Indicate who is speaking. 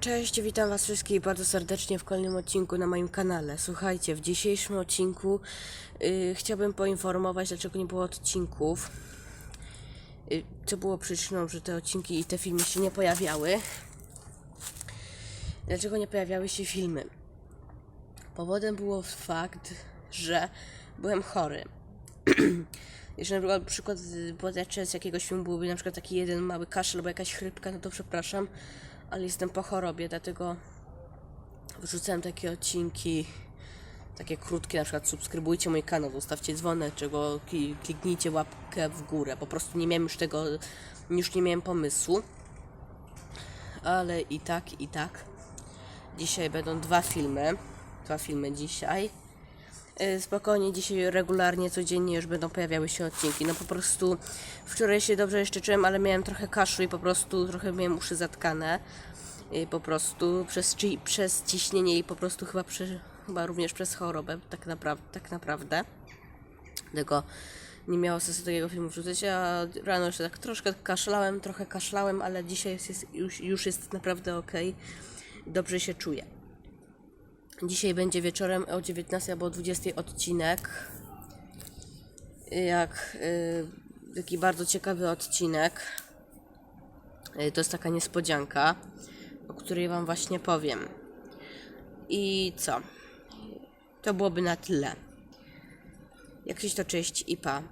Speaker 1: Cześć, witam was wszystkich bardzo serdecznie w kolejnym odcinku na moim kanale. Słuchajcie, w dzisiejszym odcinku y, chciałbym poinformować, dlaczego nie było odcinków. Y, co było przyczyną, że te odcinki i te filmy się nie pojawiały. Dlaczego nie pojawiały się filmy? Powodem było fakt, że byłem chory. Jeżeli na przykład z- bodajże z jakiegoś filmu byłby na przykład taki jeden mały kaszel albo jakaś chrypka, no to przepraszam, ale jestem po chorobie, dlatego wrzucałem takie odcinki, takie krótkie, na przykład subskrybujcie mój kanał, zostawcie kli- kliknijcie łapkę w górę. Po prostu nie miałem już tego, już nie miałem pomysłu. Ale i tak, i tak. Dzisiaj będą dwa filmy. Dwa filmy dzisiaj. Y, Spokojnie, dzisiaj regularnie, codziennie już będą pojawiały się odcinki. No po prostu wczoraj się dobrze jeszcze czułem, ale miałem trochę kaszu i po prostu trochę miałem uszy zatkane. I po prostu przez, ci, przez ciśnienie i po prostu chyba, przy, chyba również przez chorobę, tak, napra- tak naprawdę. Dlatego nie miało sensu takiego filmu wrzucać, a rano jeszcze tak troszkę kaszlałem, trochę kaszlałem, ale dzisiaj jest, już, już jest naprawdę ok. Dobrze się czuję. Dzisiaj będzie wieczorem o 19 albo o 20 odcinek. Jak y, taki bardzo ciekawy odcinek. Y, to jest taka niespodzianka, o której Wam właśnie powiem. I co? To byłoby na tyle. Jak coś to cześć i pa.